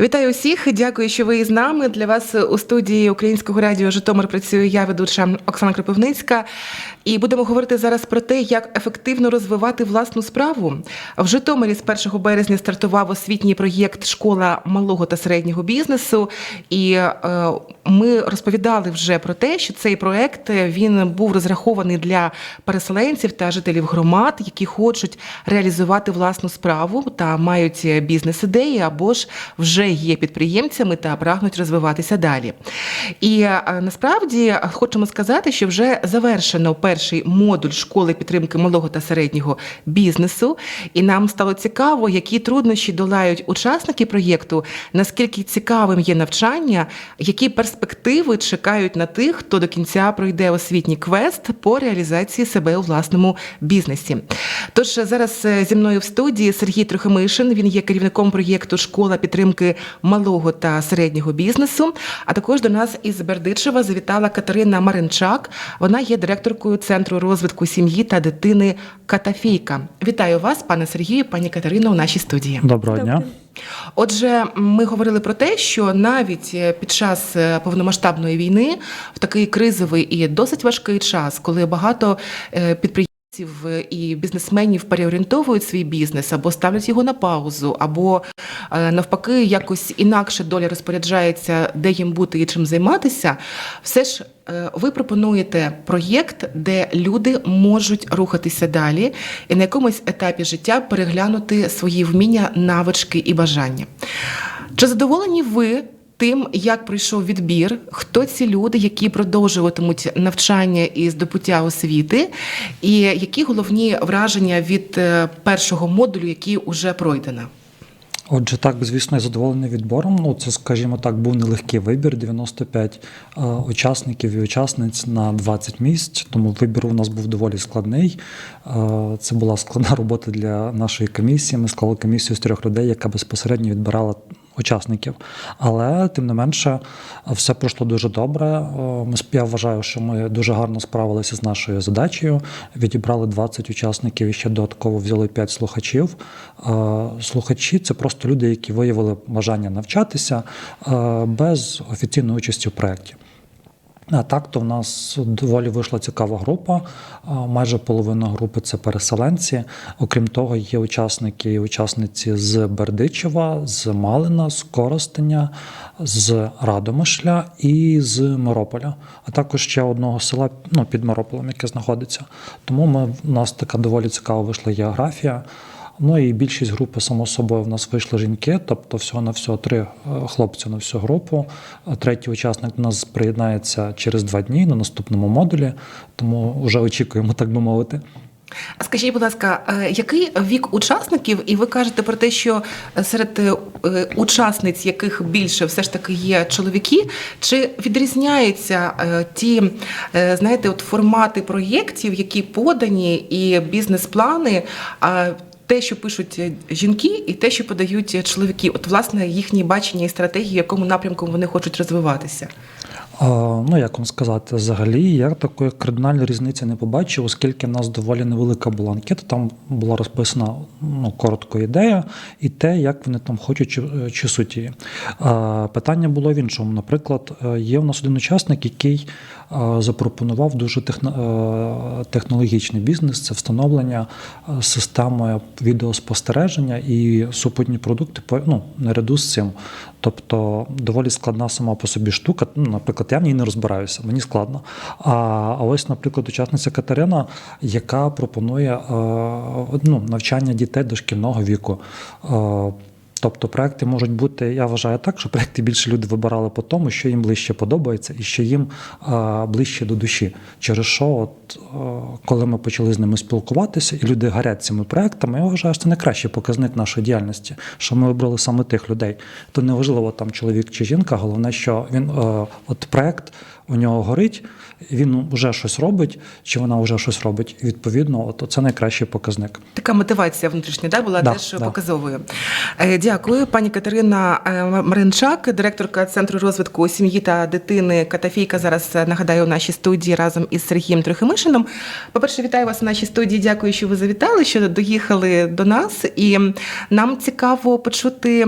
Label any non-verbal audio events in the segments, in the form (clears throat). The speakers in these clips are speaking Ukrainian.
Вітаю усіх. Дякую, що ви з нами. Для вас у студії Українського радіо Житомир працює я, ведуча Оксана Кропивницька. І будемо говорити зараз про те, як ефективно розвивати власну справу. В Житомирі з 1 березня стартував освітній проєкт Школа малого та середнього бізнесу. І е, ми розповідали вже про те, що цей проект е, він був розрахований для переселенців та жителів громад, які хочуть реалізувати власну справу та мають бізнес-ідеї або ж вже є підприємцями та прагнуть розвиватися далі. І е, насправді хочемо сказати, що вже завершено перший модуль школи підтримки малого та середнього бізнесу, і нам стало цікаво, які труднощі долають учасники проєкту, наскільки цікавим є навчання, які перспективи чекають на тих, хто до кінця пройде освітній квест по реалізації себе у власному бізнесі. Тож зараз е, зі мною в студії Сергій Трохимишин. Він є керівником проєкту Школа підтримки малого та середнього бізнесу. А також до нас із Бердичева завітала Катерина Маринчак. Вона є директоркою центру розвитку сім'ї та дитини Катафійка. Вітаю вас, пане Сергію, пані Катерино, у нашій студії. Доброго дня. Отже, ми говорили про те, що навіть е, під час е, повномасштабної війни, в такий кризовий і досить важкий час, коли багато е, підприємців і бізнесменів переорієнтовують свій бізнес або ставлять його на паузу, або е, навпаки, якось інакше доля розпоряджається, де їм бути і чим займатися. Все ж е, ви пропонуєте проєкт, де люди можуть рухатися далі і на якомусь етапі життя переглянути свої вміння, навички і бажання. Чи задоволені ви? Тим, як пройшов відбір, хто ці люди, які продовжуватимуть навчання і здобуття освіти, і які головні враження від е, першого модулю, який уже пройдено? Отже, так, звісно, я задоволений відбором. Ну, це, скажімо так, був нелегкий вибір. 95 е, учасників і учасниць на 20 місць. Тому вибір у нас був доволі складний. Е, це була складна (laughs) робота для нашої комісії. Ми склали комісію з трьох людей, яка безпосередньо відбирала учасників. Але тим не менше, все пройшло дуже добре. Я вважаю, що ми дуже гарно справилися з нашою задачею. Відібрали 20 учасників і ще додатково взяли 5 слухачів. Е, Слухачі це просто люди, які виявили бажання навчатися е, без офіційної участі в проєкті. А так, то в нас доволі вийшла цікава група. Майже половина групи це переселенці. Окрім того, є учасники і учасниці з Бердичева, з Малина, з Коростеня, з Радомишля і з Мирополя, а також ще одного села ну, під Мирополем, яке знаходиться. Тому ми, у нас така доволі цікава вийшла географія. Ну і більшість групи, само собою, в нас вийшли жінки, тобто всього на всього три е, хлопці на всю групу. Третій учасник до нас приєднається через два дні на наступному модулі, тому вже очікуємо, так би мовити. А скажіть, будь ласка, е, який вік учасників? І ви кажете про те, що серед е, учасниць, яких більше все ж таки є чоловіки, чи відрізняються ті, знаєте, от формати проєктів, які подані, і бізнес-плани? Те, що пишуть жінки, і те, що подають чоловіки, от власне їхні бачення і стратегії, в якому напрямку вони хочуть розвиватися. Ну, як вам сказати, взагалі я такої кардинальної різниці не побачив, оскільки в нас доволі невелика була анкета. Там була розписана ну, коротко ідея і те, як вони там хочуть чи, чи. А, Питання було в іншому. Наприклад, е, є у нас один учасник, який запропонував дуже е, технологічний бізнес це встановлення е, системи відеоспостереження і супутні продукти ну, наряду з цим. Тобто доволі складна сама по собі штука. Ну, наприклад, я в ній не розбираюся, мені складно. А, а ось, наприклад, учасниця Катерина, яка пропонує е, ну, навчання дітей дошкільного віку. Е, Тобто проекти можуть бути, я вважаю так, що проекти більше люди вибирали по тому, що їм ближче подобається і що їм а, ближче до душі. Через що, от, а, коли ми почали з ними спілкуватися, і люди горять цими проектами, я вважаю, що це найкращий показник нашої діяльності, що ми вибрали саме тих людей. То не важливо там чоловік чи жінка, головне, що він е, от проект у нього горить, він вже щось робить, чи вона вже щось робить. І відповідно, от це найкращий показник. Така мотивація внутрішня да, була Да, теж да. показовою. Е, Дякую, пані Катерина е, Маринчак, директорка Центру розвитку сім'ї та дитини Катафійка. Зараз е, нагадаю у нашій студії разом із Сергієм Трохимишином. По-перше, вітаю вас у нашій студії. Дякую, що ви завітали, що доїхали до нас. І нам цікаво почути,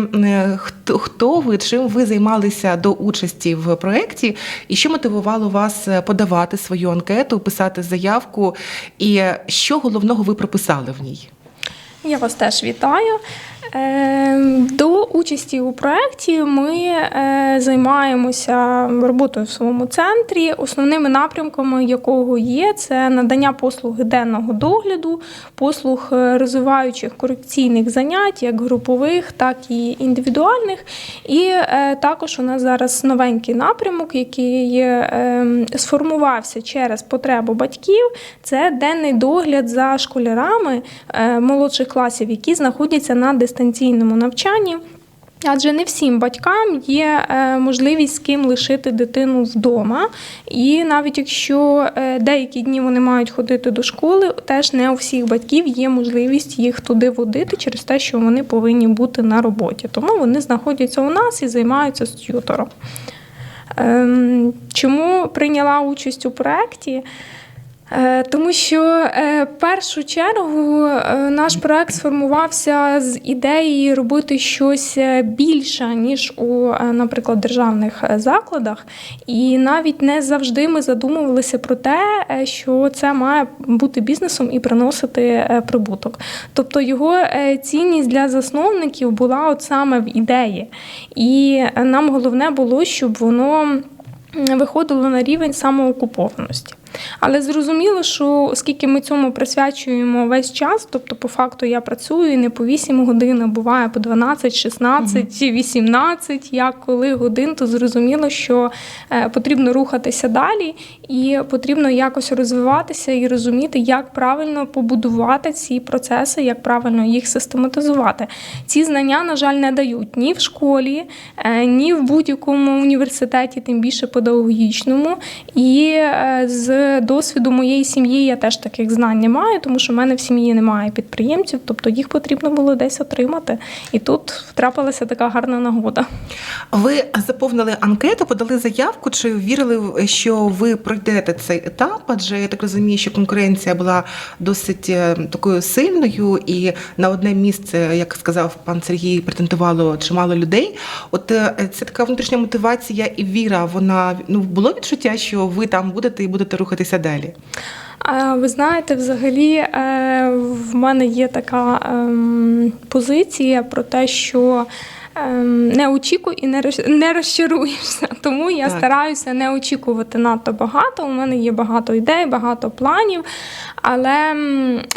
хто, хто ви, чим ви займалися до участі в проєкті, і що мотивувало вас е, подавати свою анкету, писати заявку, і що головного ви прописали в ній. Я вас теж вітаю. Е, До участі у проєкті ми е, займаємося роботою в своєму центрі, основними напрямками якого є це надання послуги денного догляду, послуг е, розвиваючих корекційних занять, як групових, так і індивідуальних. І е, також у нас зараз новенький напрямок, який е, сформувався через потребу батьків. Це денний догляд за школярами молодших класів, які знаходяться на дистанційному навчанні. Адже не всім батькам є е, можливість з ким лишити дитину вдома. І навіть якщо е, деякі дні вони мають ходити до школи, теж не у всіх батьків є можливість їх туди водити через те, що вони повинні бути на роботі. Тому вони знаходяться у нас і займаються з т'ютором. Ем, Чому прийняла участь у проєкті? Е, Тому що е, в першу чергу е, наш проект сформувався з ідеї робити щось більше, ніж у, наприклад, державних закладах. І навіть не завжди ми задумувалися про те, що це має бути бізнесом і приносити прибуток. Тобто його цінність для засновників була от саме в ідеї. І нам головне було, щоб воно виходило на рівень самоокупованості. Але зрозуміло, що оскільки ми цьому присвячуємо весь час, тобто по факту я працюю не по 8 годин, а буває по 12, 16, 18, як коли годин, то зрозуміло, що е, потрібно рухатися далі і потрібно якось розвиватися і розуміти, як правильно побудувати ці процеси, як правильно їх систематизувати. Ці знання, на жаль, не дають ні в школі, е, ні в будь-якому університеті, тим більше педагогічному. І е, з досвіду моєї сім'ї я теж таких знань не маю, тому що в мене в сім'ї немає підприємців, тобто їх потрібно було десь отримати. І тут втрапилася така гарна нагода. Ви заповнили анкету, подали заявку. Чи вірили, що ви пройдете цей етап? Адже я так розумію, що конкуренція була досить е, такою сильною, і на одне місце, як сказав пан Сергій, претендувало чимало людей. От е, ця така внутрішня мотивація і віра, вона ну було відчуття, що ви там будете і будете рухатися далі. Ви знаєте, взагалі е, в мене є така ем, позиція про те, що ем, не очікуй і не розчаруєшся. (laughs) Тому я Так. стараюся не очікувати надто багато. У мене є багато ідей, багато планів. Але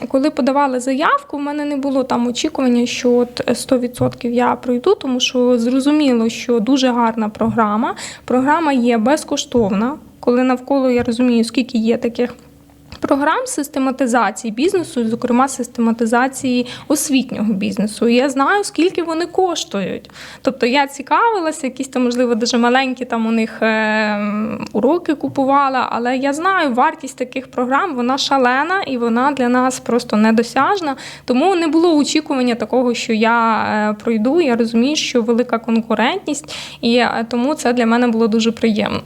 коли подавали заявку, у мене не було там очікування, що от 100% я пройду, тому що зрозуміло, що дуже гарна програма. Програма є безкоштовна. Коли навколо я розумію, скільки є таких програм систематизації бізнесу, зокрема систематизації освітнього бізнесу. Я знаю, скільки вони коштують. Тобто я цікавилася, якісь там, можливо, дуже маленькі там у них е, уроки купувала, але я знаю, вартість таких програм вона шалена і вона для нас просто недосяжна. Тому не було очікування такого, що я е, пройду. Я розумію, що велика конкурентність, і е, тому це для мене було дуже приємно.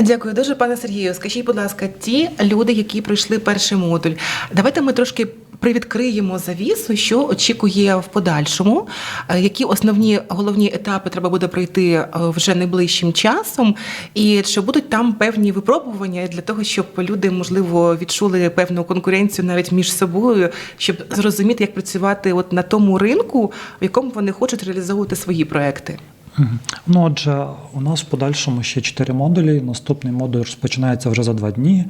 Дякую дуже, пане Сергію. Скажіть, будь ласка, ті люди, які пройшли перший модуль, давайте ми трошки привідкриємо завісу, що очікує в подальшому, е, які основні головні етапи треба буде пройти е, вже найближчим часом, і чи будуть там певні випробування для того, щоб люди можливо відчули певну конкуренцію навіть між собою, щоб зрозуміти, як працювати от на тому ринку, в якому вони хочуть реалізовувати свої проекти. Ну, отже, у нас в подальшому ще чотири модулі. Наступний модуль розпочинається вже за два дні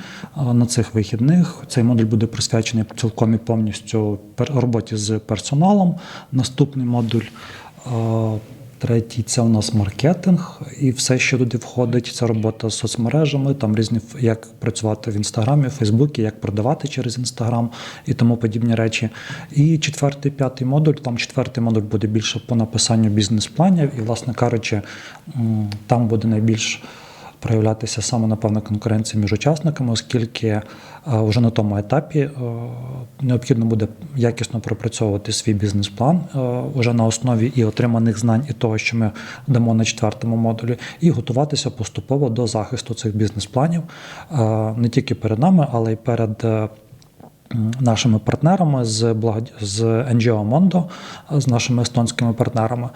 на цих вихідних. Цей модуль буде присвячений цілком і повністю роботі з персоналом. Наступний модуль. Третій це у нас маркетинг, і все, що туди входить, це робота з соцмережами, там різні як працювати в інстаграмі, Фейсбуці, як продавати через інстаграм і тому подібні речі. І четвертий, п'ятий модуль. Там четвертий модуль буде більше по написанню бізнес-планів, і, власне кажучи, там буде найбільш проявлятися саме напевно конкуренція між учасниками, оскільки е, вже на тому етапі е, необхідно буде якісно пропрацьовувати свій бізнес-план е, уже на основі і отриманих знань, і того, що ми дамо на четвертому модулі, і готуватися поступово до захисту цих бізнес-планів не тільки перед нами, але й перед. Нашими партнерами з благод... з NGO Mondo, з нашими естонськими партнерами,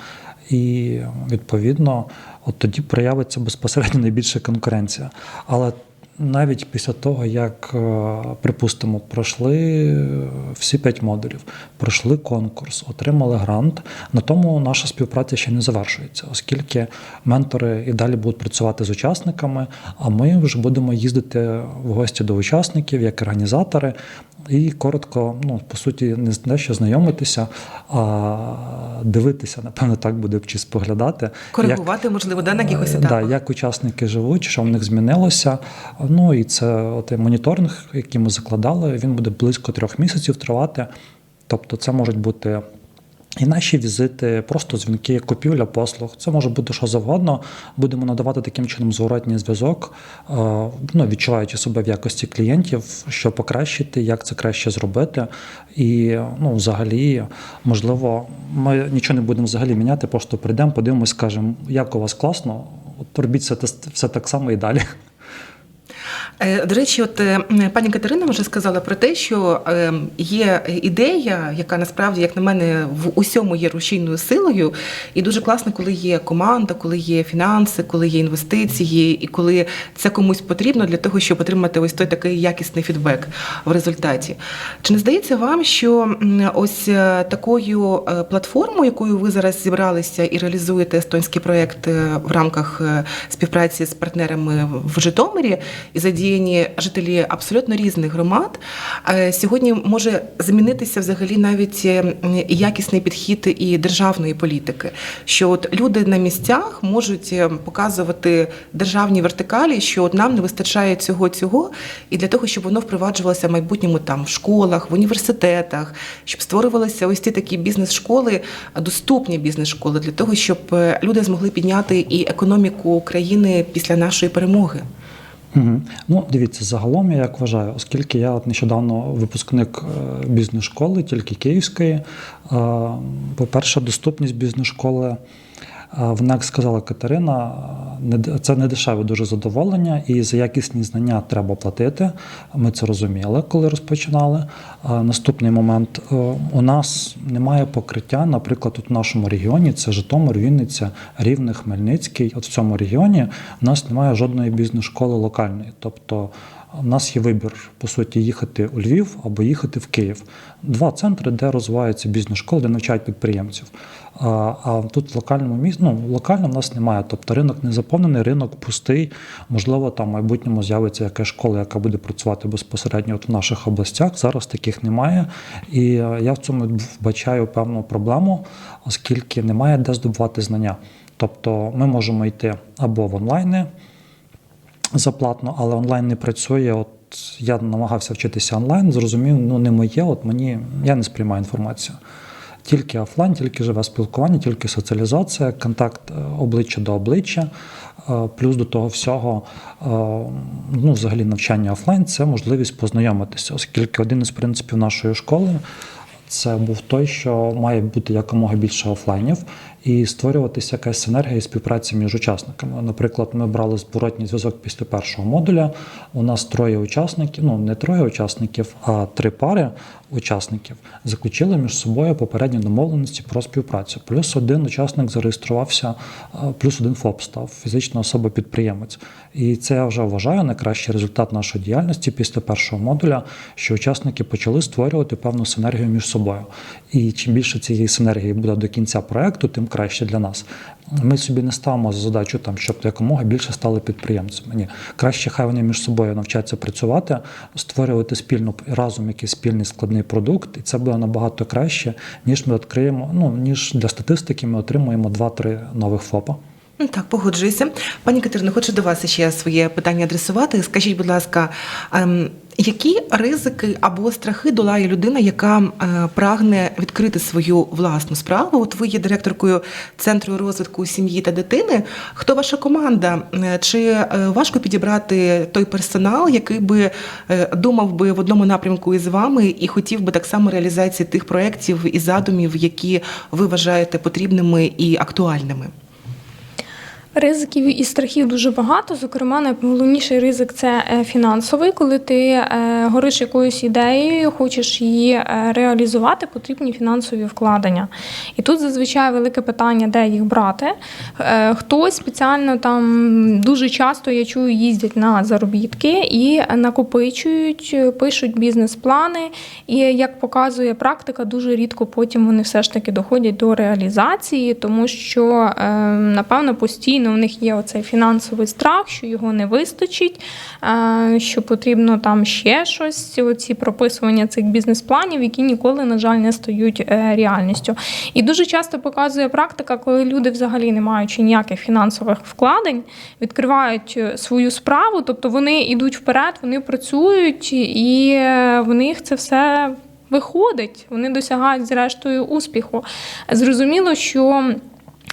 і відповідно, от тоді проявиться безпосередньо найбільша конкуренція. Але навіть після того, як, е, припустимо, пройшли е, всі п'ять модулів, пройшли конкурс, отримали грант, на тому наша співпраця ще не завершується, оскільки ментори і далі будуть працювати з учасниками, а ми вже будемо їздити в гості до учасників як організатори. І коротко, ну по суті, не що знайомитися, а дивитися, напевно, так буде чи споглядати. як- Коригувати, можливо, да, на якихось Е, етапах. Да, як учасники живуть, що в них змінилося. Ну і це от, моніторинг, який ми закладали, він буде близько трьох місяців тривати. Тобто, це можуть бути. І наші візити, просто дзвінки, купівля послуг. Це може бути що завгодно. Будемо надавати таким чином зворотній зв'язок, е, ну, відчуваючи себе в якості клієнтів, що покращити, як це краще зробити. І ну, взагалі, можливо, ми нічого не будемо взагалі міняти, просто прийдемо, подивимось, скажемо, як у вас класно, от робіть все, все так само і далі. Е, До речі, от е, пані Катерина вже сказала про те, що е, є ідея, яка насправді, як на мене, в усьому є рушійною силою. І дуже класно, коли є команда, коли є фінанси, коли є інвестиції, і коли це комусь потрібно для того, щоб отримати ось той такий якісний фідбек в результаті. Чи не здається вам, що ось такою платформою, якою ви зараз зібралися і реалізуєте естонський проєкт е, в рамках співпраці з партнерами в Житомирі і задіяні жителі абсолютно різних громад, е, сьогодні може змінитися взагалі навіть е, якісний підхід і державної політики. Що от люди на місцях можуть е, показувати державні вертикалі, що от нам не вистачає цього цього, і для того, щоб воно впроваджувалося в майбутньому там в школах, в університетах, щоб створювалися ось ці такі бізнес-школи, доступні бізнес-школи для того, щоб люди змогли підняти і економіку країни після нашої перемоги. Угу. Ну, дивіться, загалом я як вважаю, оскільки я от нещодавно випускник е, бізнес-школи, тільки київської. е, По-перше, доступність бізнес-школи. Вона, як сказала Катерина, це не дешеве дуже задоволення, і за якісні знання треба платити. Ми це розуміли, коли розпочинали. Наступний момент е, у нас немає покриття, наприклад, тут в нашому регіоні це Житомир, Вінниця, Рівне, Хмельницький. От в цьому регіоні у нас немає жодної бізнес-школи локальної. Тобто у нас є вибір, по суті, їхати у Львів або їхати в Київ. Два центри, де розвиваються бізнес-школи, де навчають підприємців. А, тут в локальному місці, ну, локально в нас немає. Тобто ринок не заповнений, ринок пустий. Можливо, там в майбутньому з'явиться якась школа, яка буде працювати безпосередньо от в наших областях. Зараз таких немає. І е, я в цьому вбачаю певну проблему, оскільки немає де здобувати знання. Тобто ми можемо йти або в онлайни, заплатно, але онлайн не працює. От я намагався вчитися онлайн, зрозумів, ну не моє, от мені я не сприймаю інформацію. Тільки офлайн, тільки живе спілкування, тільки соціалізація, контакт е, обличчя до обличчя. Е, Плюс до того всього, е, ну, взагалі, навчання офлайн це можливість познайомитися, оскільки один із принципів нашої школи це був той, що має бути якомога більше офлайнів і створюватися якась синергія і співпраця між учасниками. Наприклад, ми брали зворотній зв'язок після першого модуля. У нас троє учасників, ну не троє учасників, а три пари учасників заключили між собою попередні домовленості про співпрацю. Плюс один учасник зареєструвався, плюс один ФОП став фізична особа-підприємець. І це я вже вважаю найкращий результат нашої діяльності після першого модуля, що учасники почали створювати певну синергію між собою. І чим більше цієї синергії буде до кінця проекту, тим краще для нас. Ми собі не ставимо за задачу там, щоб якомога більше стали підприємцями. Ні, краще хай вони між собою навчаться працювати, створювати спільно разом якийсь спільний складний продукт, і це буде набагато краще, ніж ми відкриємо. Ну ніж для статистики ми отримуємо 2-3 нових ФОПа. Ну, Так, погоджуюся. Пані Катерино, хочу до вас ще своє питання адресувати. Скажіть, будь ласка, ем, Які ризики або страхи долає людина, яка е, прагне відкрити свою власну справу? От ви є директоркою центру розвитку сім'ї та дитини. Хто ваша команда? Е, Чи е, важко підібрати той персонал, який би думав би в одному напрямку із вами і хотів би так само реалізації тих проєктів і задумів, які ви вважаєте потрібними і актуальними? Ризиків і страхів дуже багато. Зокрема, найголовніший ризик це е, фінансовий. Коли ти е, гориш якоюсь ідеєю, хочеш її е, реалізувати, потрібні фінансові вкладення. І тут зазвичай велике питання, де їх брати. Хтось спеціально там дуже часто я чую, їздять на заробітки і накопичують, пишуть бізнес-плани. І як показує практика, дуже рідко потім вони все ж таки доходять до реалізації, тому що е, напевно постійно в них є оцей фінансовий страх, що його не вистачить, е, що потрібно там ще щось. Оці прописування цих бізнес-планів, які ніколи, на жаль, не стають е, реальністю. І дуже часто показує практика, коли люди, взагалі не маючи ніяких фінансових вкладень, відкривають е, свою справу, тобто вони йдуть вперед, вони працюють, і в них це все виходить, вони досягають зрештою успіху. Зрозуміло, що.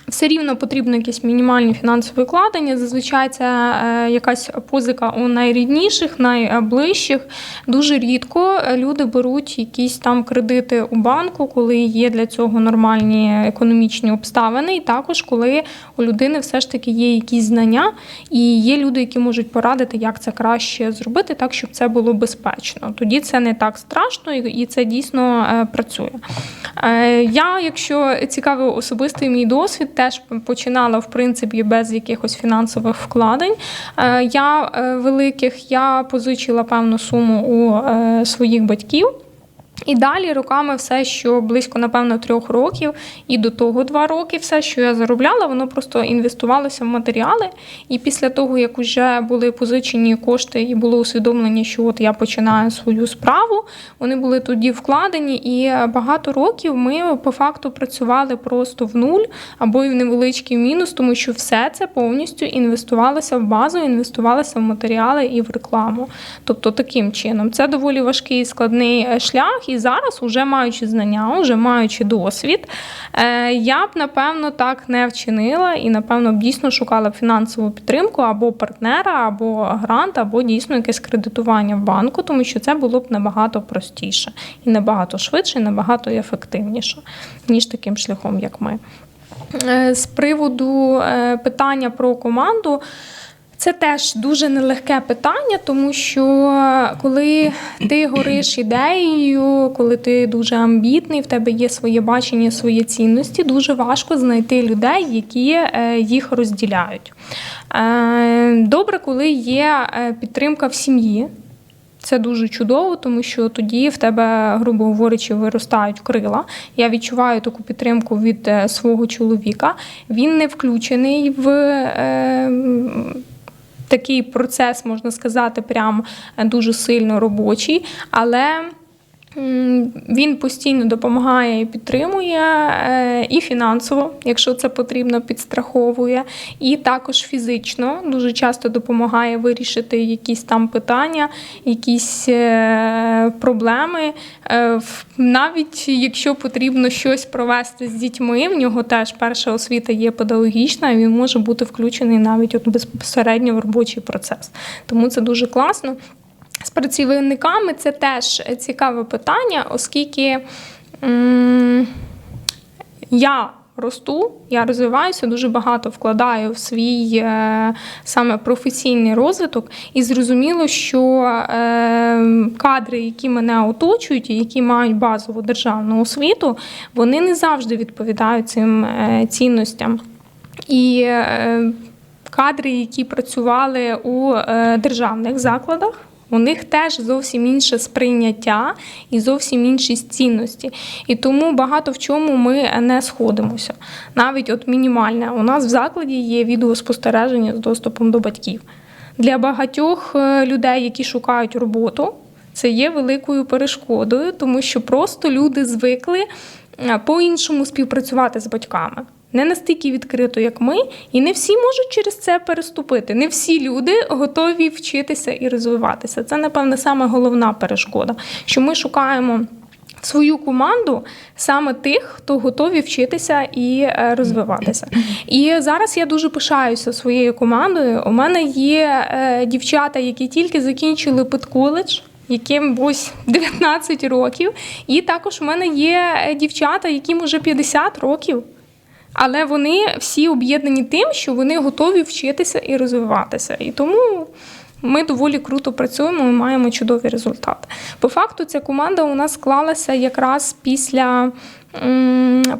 Все рівно потрібно якісь мінімальні фінансові вкладення. Зазвичай це е, якась позика у найрідніших, найближчих. Дуже рідко люди беруть якісь там кредити у банку, коли є для цього нормальні економічні обставини, і також коли у людини все ж таки є якісь знання, і є люди, які можуть порадити, як це краще зробити, так щоб це було безпечно. Тоді це не так страшно і це дійсно е, працює. Е, Я, якщо цікавий особистий мій досвід, теж починала в принципі без якихось фінансових вкладень. Е, Я е, великих я позичила певну суму у е, своїх батьків. І далі роками все, що близько, напевно, трьох років, і до того два роки, все, що я заробляла, воно просто інвестувалося в матеріали. І після того, як вже були позичені кошти і було усвідомлення, що от я починаю свою справу, вони були тоді вкладені. І багато років ми по факту працювали просто в нуль або й в невеличкий мінус, тому що все це повністю інвестувалося в базу, інвестувалося в матеріали і в рекламу. Тобто таким чином, це доволі важкий і складний е, шлях. І зараз, уже маючи знання, вже маючи досвід, е, я б напевно так не вчинила і напевно б дійсно шукала б фінансову підтримку або партнера, або грант, або дійсно якесь кредитування в банку, тому що це було б набагато простіше і набагато швидше, і набагато ефективніше, ніж таким шляхом, як ми. Е, З приводу е, питання про команду. Це теж дуже нелегке питання, тому що коли ти гориш ідеєю, коли ти дуже амбітний, в тебе є своє бачення, свої цінності, дуже важко знайти людей, які е, їх розділяють. Е, Добре, коли є е, підтримка в сім'ї. Це дуже чудово, тому що тоді в тебе, грубо говорячи, виростають крила. Я відчуваю таку підтримку від е, свого чоловіка. Він не включений в. Такий процес, можна сказати, прям дуже сильно робочий, але він постійно допомагає і підтримує е, і фінансово, якщо це потрібно, підстраховує, і також фізично дуже часто допомагає вирішити якісь там питання, якісь е, проблеми. Е, Навіть якщо потрібно щось провести з дітьми, в нього теж перша освіта є педагогічна, він може бути включений навіть от безпосередньо в робочий процес. Тому це дуже класно. З працівниками це теж цікаве питання, оскільки я росту, я розвиваюся, дуже багато вкладаю в свій е, саме професійний розвиток, і зрозуміло, що е, кадри, які мене оточують, і які мають базову державну освіту, вони не завжди відповідають цим е, цінностям. І кадри, які працювали у державних закладах. У них теж зовсім інше сприйняття і зовсім інші цінності. І тому багато в чому ми не сходимося. Навіть от мінімальне. У нас в закладі є відеоспостереження з доступом до батьків. Для багатьох е, людей, які шукають роботу, це є великою перешкодою, тому що просто люди звикли е, по-іншому співпрацювати з батьками. Не настільки відкрито, як ми, і не всі можуть через це переступити. Не всі люди готові вчитися і розвиватися. Це, напевне, саме головна перешкода, що ми шукаємо свою команду саме тих, хто готові вчитися і е, розвиватися. І зараз я дуже пишаюся своєю командою. У мене є е, дівчата, які тільки закінчили педколедж. Яким ось 19 років, і також у мене є е, дівчата, яким уже 50 років. Але вони всі об'єднані тим, що вони готові вчитися і розвиватися. І тому ми доволі круто працюємо і маємо чудові результати. По факту, ця команда у нас склалася якраз після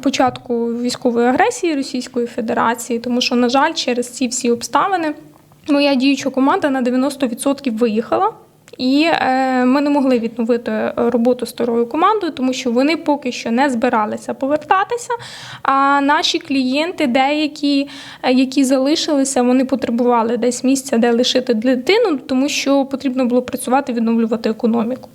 початку військової агресії Російської Федерації, тому що, на жаль, через ці всі обставини моя діюча команда на 90% виїхала. І е, ми не могли відновити роботу старою командою, тому що вони поки що не збиралися повертатися. А наші клієнти, деякі, е, які залишилися, вони потребували десь місця, де лишити дитину, тому що потрібно було працювати, відновлювати економіку.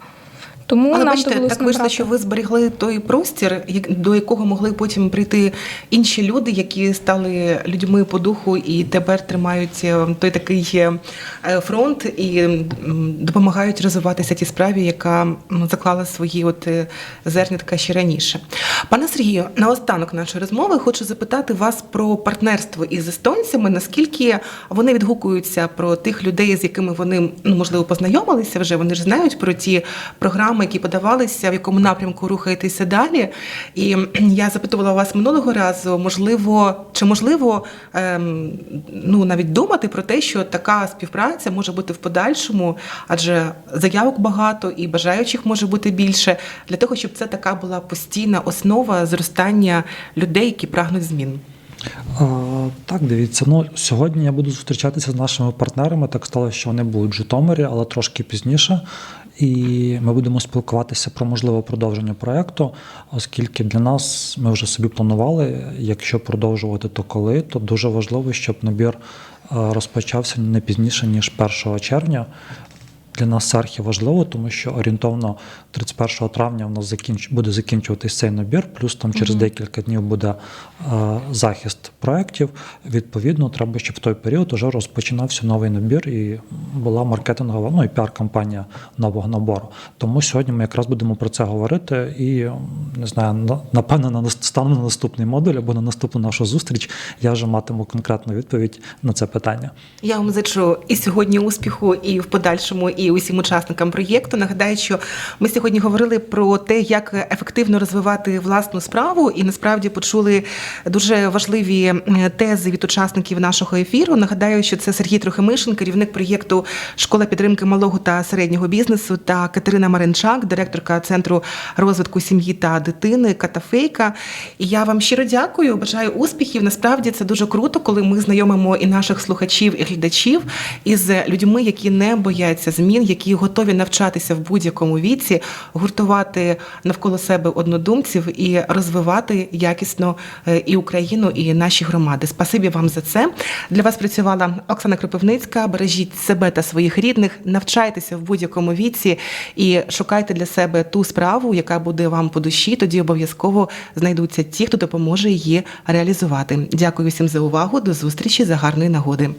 Тому Але нам бачите, так вийшло, що ви зберігли той простір, до якого могли потім прийти інші люди, які стали людьми по духу і тепер тримають е, той такий е, фронт і допомагають розвиватися тій справі, яка заклала свої от е, зернятка ще раніше. Пане Сергію, наостанок нашої розмови хочу запитати вас про партнерство із естонцями. Наскільки вони відгукуються про тих людей, з якими вони ну можливо познайомилися вже? Вони ж знають про ті програми, які подавалися, в якому напрямку рухаєтеся далі. І (clears throat) я запитувала вас минулого разу, можливо, чи можливо ем, ну навіть думати про те, що така співпраця може бути в подальшому, адже заявок багато і бажаючих може бути більше для того, щоб це така була постійна основа зростання людей, які прагнуть змін. Так, дивіться. Ну сьогодні я буду зустрічатися з нашими партнерами. Так сталося, що вони будуть в Житомирі, але трошки пізніше. І ми будемо спілкуватися про можливе продовження проекту, оскільки для нас ми вже собі планували, якщо продовжувати, то коли, то дуже важливо, щоб набір е, розпочався не пізніше ніж 1 червня. Для нас це архіважливо, тому що орієнтовно 31 травня у нас закінч... буде закінчуватись цей набір, плюс там через декілька днів буде е, захист проєктів. Відповідно, треба, щоб в той період вже розпочинався новий набір і була маркетингова, ну і піар-кампанія нового набору. Тому сьогодні ми якраз будемо про це говорити і не знаю, на- напевно, на станом на наступний модуль або на наступну нашу зустріч я вже матиму конкретну відповідь на це питання. Я вам зичу і сьогодні успіху, і в подальшому, і усім учасникам проєкту. Нагадаю, що ми сьогодні говорили про те, як ефективно розвивати власну справу, і насправді почули дуже важливі тези від учасників нашого ефіру. Нагадаю, що це Сергій Трохимишин, керівник проєкту Школа підтримки малого та середнього бізнесу, та Катерина Маринчак, директорка центру розвитку сім'ї та дитини Катафейка. І я вам щиро дякую. Бажаю успіхів. Насправді це дуже круто, коли ми знайомимо і наших слухачів і глядачів із людьми, які не бояться змін, які готові навчатися в будь-якому віці, гуртувати навколо себе однодумців і розвивати якісно е, і Україну, і наші громади. Спасибі вам за це. Для вас працювала Оксана Кропивницька. Бережіть себе та своїх рідних, навчайтеся в будь-якому віці і шукайте для себе ту справу, яка буде вам по душі. Тоді обов'язково знайдуться ті, хто допоможе її реалізувати. Дякую всім за увагу. До зустрічі за гарної нагоди.